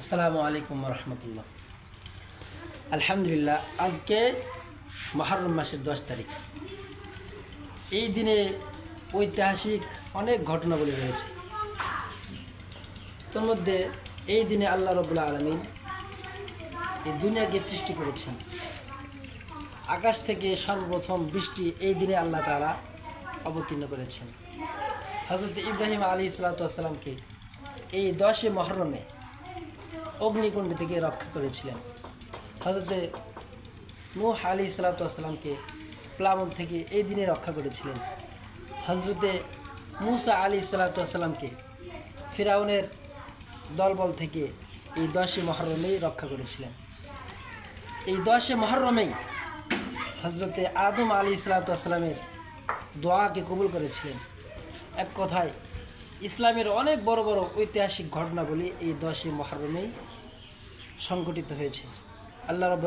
আসসালামু আলাইকুম রহমতুল্লাহ আলহামদুলিল্লাহ, আজকে মহরম মাসের দশ তারিখ। এই দিনে ঐতিহাসিক অনেক ঘটনাবলী রয়েছে। তোর মধ্যে এই দিনে আল্লাহ রবুল্লা আলমিন এই দুনিয়াকে সৃষ্টি করেছেন। আকাশ থেকে সর্বপ্রথম বৃষ্টি এই দিনে আল্লাহ তারা অবতীর্ণ করেছেন। হজরত ইব্রাহিম আলী ইসলাতামকে এই দশে মহরমে অগ্নিকুণ্ড থেকে রক্ষা করেছিলেন। হজরতে নূহ আলী সালাতামকে প্লাবন থেকে এই দিনে রক্ষা করেছিলেন। হজরতে মুসা আলী সালাতামকে ফিরাউনের দলবল থেকে এই দশে মহরমেই রক্ষা করেছিলেন। এই দশে মহরমেই হজরতে আদম আলী সালাতামের দোয়াকে কবুল করেছিলেন। এক কথায় ইসলামের অনেক বড় বড় ঐতিহাসিক ঘটনাগুলি এই দশই মহারমেই সংঘটিত হয়েছে। আল্লাহ রবুল্লা